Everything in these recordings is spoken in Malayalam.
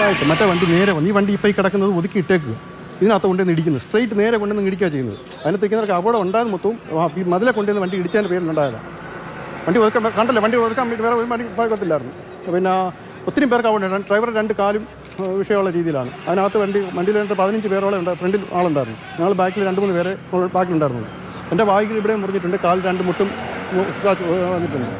സ്ട്രൈറ്റ് ആയിട്ട് മറ്റേ വണ്ടി നേരെ വന്നു ഈ വണ്ടി ഇപ്പോൾ ഈ കിടക്കുന്നത് ഒതുക്കി ഇട്ടേക്കുക ഇതിനകത്ത് കൊണ്ടുവന്ന് ഇടിക്കുന്നത് സ്ട്രൈറ്റ് നേരെ കൊണ്ടുവന്ന് ഇടിക്കുക ചെയ്യുന്നത്. അതിനകത്തേക്ക് അപകടം ഉണ്ടായത് മൊത്തവും ഈ മതിലെ കൊണ്ടുവന്ന് വണ്ടി ഇടിച്ചതിന്റെ പേരിലുണ്ടായതാണ് വണ്ടി ഒതുക്കാൻ കണ്ടല്ലേ വണ്ടി ഒതുക്കാൻ വേണ്ടി വേറെ ഒരു വണ്ടി പോയിക്കൊത്തില്ലായിരുന്നു പിന്നെ ഒത്തിരി പേർക്ക് അവിടെ ഡ്രൈവർ രണ്ട് കാലും വിഷയമുള്ള രീതിയിലാണ്. അതിനകത്ത് വണ്ടി വണ്ടിയിൽ രണ്ട് പതിനഞ്ച് പേരോളം ഉണ്ട് ഫ്രണ്ടിൽ ആളുണ്ടായിരുന്നു. ഞങ്ങൾ ബാക്കിൽ രണ്ട് മൂന്ന് പേരെ ബാക്കിലുണ്ടായിരുന്നു. എന്റെ ബാഗിൽ ഇവിടെ മുറിഞ്ഞിട്ടുണ്ട് കാൽ രണ്ട് മുട്ടും വന്നിട്ടുണ്ട്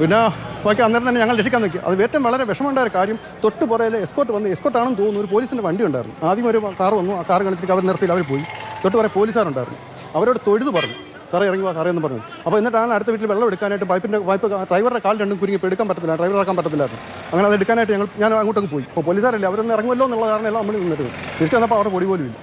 പിന്നെ ബാക്കി അന്നേരം തന്നെ ഞങ്ങൾ രക്ഷിക്കാൻ നോക്കി അത് ഏറ്റവും വളരെ വിഷമമുണ്ടായ കാര്യം തൊട്ട് പുറയിൽ എസ്കോട്ട് വന്ന് എസ്കോട്ടാണെന്ന് തോന്നുന്നു. ഒരു പോലീസിന്റെ വണ്ടി ഉണ്ടായിരുന്നു. ആദ്യം ഒരു കാർ വന്നു. ആ കാർ കളിച്ചിട്ട് അവർ നിർത്തിയിൽ അവർ പോയി. തൊട്ട് പുറകെ പോലീസുകാരുണ്ടായിരുന്നു. അവരോട് തൊഴുത് പറഞ്ഞു. സാറേ ഇറങ്ങി വാ സാറേ എന്ന് പറഞ്ഞു. അപ്പോൾ എന്നിട്ടാണ് അടുത്ത വീട്ടിൽ വെള്ളം എടുക്കാനായിട്ട് പൈപ്പിന്റെ പൈപ്പ് ഡ്രൈവറുടെ കാൽ രണ്ടും കുരുങ്ങി ഇപ്പോൾ എടുക്കാൻ പറ്റത്തില്ല ഡ്രൈവർ ഇറക്കാൻ പറ്റത്തില്ലായിരുന്നു. അങ്ങനെ അത് എടുക്കാനായിട്ട് ഞങ്ങൾ ഞാൻ അങ്ങോട്ടങ്ങ് പോയി. അപ്പോൾ പോലീസുകാരല്ലേ അവരൊന്നും ഇറങ്ങുമല്ലോ എന്നുള്ള കാരണം എല്ലാം നമ്മൾ നിന്നിട്ട് തിരിച്ചു വന്നപ്പോൾ അവിടെ പൊടി പോലും ഇല്ല.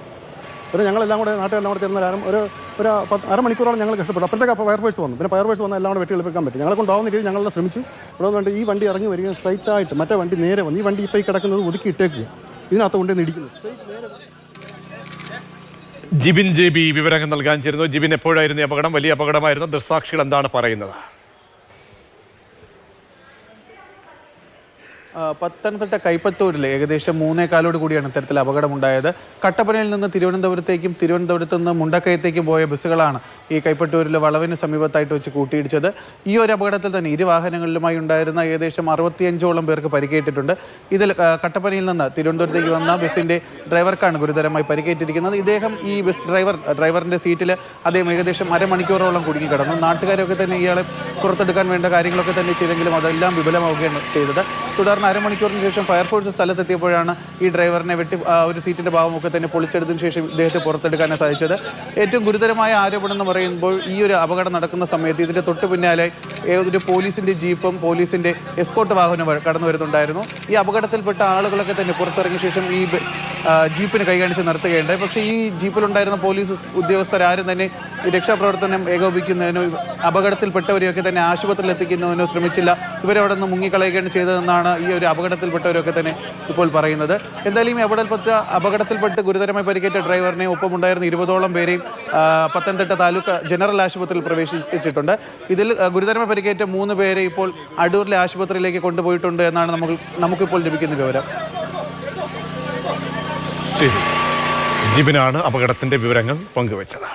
പിന്നെ ഞങ്ങളെല്ലാം കൂടെ നാട്ടിലെല്ലാം കൂടെ ചേർന്ന കാരണം ഒരു ഒരു അരമണിക്കൂറോളം ഞങ്ങൾ കഷ്ടപ്പെട്ടു. അപ്പോഴത്തേക്ക് അപ്പോൾ വയർവേഴ്സ് വന്നു. പിന്നെ ഫയർഫോഴ്സ് വന്നാൽ എല്ലാം കൂടെ വെട്ടി എളുപ്പിക്കാൻ പറ്റും. ഞങ്ങളെ കൊണ്ടാവുന്ന രീതി ഞങ്ങളെല്ലാം ശ്രമിച്ചു. ഇവിടെ വന്നിട്ട് ഈ വണ്ടി ഇറങ്ങി വരിക സ്ട്രൈറ്റ് ആയിട്ട് മറ്റേ വണ്ടി നേരെ വന്നു ഈ വണ്ടി ഇപ്പോൾ ഈ കിടക്കുന്നത് ഒതുക്കി ഇട്ടേക്കുക. ഇതിനകത്ത് കൊണ്ടുവന്ന് നേരെ ജിബിൻ ജെ ബി വിവരങ്ങൾ നൽകാൻ ചേരുന്നു. ജിബിൻ എപ്പോഴായിരുന്നു അപകടം? വലിയ അപകടമായിരുന്നു. ദൃസാക്ഷികൾ എന്താണ് പറയുന്നത്? പത്തനംതിട്ട കൈപ്പത്തൂരിൽ ഏകദേശം മൂന്നേ കാലോട് കൂടിയാണ് ഇത്തരത്തിൽ അപകടമുണ്ടായത്. കട്ടപ്പനയിൽ നിന്ന് തിരുവനന്തപുരത്തേക്കും തിരുവനന്തപുരത്ത് നിന്ന് മുണ്ടക്കയത്തേക്കും പോയ ബസ്സുകളാണ് ഈ കൈപ്പത്തൂരിലെ വളവിന് സമീപത്തായിട്ട് വെച്ച് കൂട്ടിയിടിച്ചത്. ഈ ഒരു അപകടത്തിൽ തന്നെ ഇരു വാഹനങ്ങളിലുമായി ഉണ്ടായിരുന്ന ഏകദേശം അറുപത്തിയഞ്ചോളം പേർക്ക് പരിക്കേറ്റിട്ടുണ്ട്. ഇതിൽ കട്ടപ്പനയിൽ നിന്ന് തിരുവനന്തപുരത്തേക്ക് വന്ന ബസ്സിന്റെ ഡ്രൈവർക്കാണ് ഗുരുതരമായി പരിക്കേറ്റിരിക്കുന്നത്. ഇദ്ദേഹം ഈ ബസ് ഡ്രൈവർ ഡ്രൈവറിന്റെ സീറ്റിൽ അദ്ദേഹം ഏകദേശം അരമണിക്കൂറോളം കുടുങ്ങി കിടന്നു. നാട്ടുകാരൊക്കെ തന്നെ ഇയാളെ പുറത്തെടുക്കാൻ വേണ്ട കാര്യങ്ങളൊക്കെ തന്നെ ചെയ്തെങ്കിലും അതെല്ലാം വിപുലമാവുകയാണ് ചെയ്തത്. തുടർന്ന് അരമണിക്കൂറിന് ശേഷം ഫയർഫോഴ്സ് സ്ഥലത്തെത്തിയപ്പോഴാണ് ഈ ഡ്രൈവറിനെ വെട്ടി ഒരു സീറ്റിന്റെ ഭാഗമൊക്കെ തന്നെ പൊളിച്ചെടുത്തതിന് ശേഷം ഇദ്ദേഹത്തെ പുറത്തെടുക്കാനാണ് സാധിച്ചത്. ഏറ്റവും ഗുരുതരമായ ആരോപണം എന്ന് പറയുമ്പോൾ ഈ ഒരു അപകടം നടക്കുന്ന സമയത്ത് ഇതിന്റെ തൊട്ട് പിന്നാലെ ഒരു പോലീസിന്റെ ജീപ്പും പോലീസിന്റെ എസ്കോട്ട് വാഹനവും കടന്നു വരുന്നുണ്ടായിരുന്നു. ഈ അപകടത്തിൽപ്പെട്ട ആളുകളൊക്കെ തന്നെ പുറത്തിറങ്ങിയ ശേഷം ഈ ജീപ്പിന് കൈകാണിച്ച് നിർത്തുകയുണ്ടായി. പക്ഷേ ഈ ജീപ്പിലുണ്ടായിരുന്ന പോലീസ് ഉദ്യോഗസ്ഥരാരും തന്നെ രക്ഷാപ്രവർത്തനം ഏകോപിക്കുന്നതിനോ അപകടത്തിൽപ്പെട്ടവരെയൊക്കെ തന്നെ ആശുപത്രിയിൽ എത്തിക്കുന്നതിനോ ശ്രമിച്ചില്ല. ഇവരവിടെ നിന്ന് മുങ്ങിക്കളയുകയാണ് ചെയ്തതെന്നാണ് ഈ ഒരു അപകടത്തിൽപ്പെട്ടവരൊക്കെ തന്നെ ഇപ്പോൾ പറയുന്നത്. എന്തായാലും ഈ അപകടത്തിൽപ്പെട്ട അപകടത്തിൽപ്പെട്ട് ഗുരുതരമായി പരിക്കേറ്റ ഡ്രൈവറിനെ ഒപ്പമുണ്ടായിരുന്ന ഇരുപതോളം പേരെയും പത്തനംതിട്ട താലൂക്ക് ജനറൽ ആശുപത്രിയിൽ പ്രവേശിപ്പിച്ചിട്ടുണ്ട്. ഇതിൽ ഗുരുതരമായി പരിക്കേറ്റ മൂന്ന് പേരെ ഇപ്പോൾ അടൂരിലെ ആശുപത്രിയിലേക്ക് കൊണ്ടുപോയിട്ടുണ്ട് എന്നാണ് നമുക്ക് നമുക്കിപ്പോൾ ലഭിക്കുന്ന വിവരം. ജിബിനാണ് അപകടത്തിന്റെ വിവരങ്ങൾ പങ്കുവച്ചത്.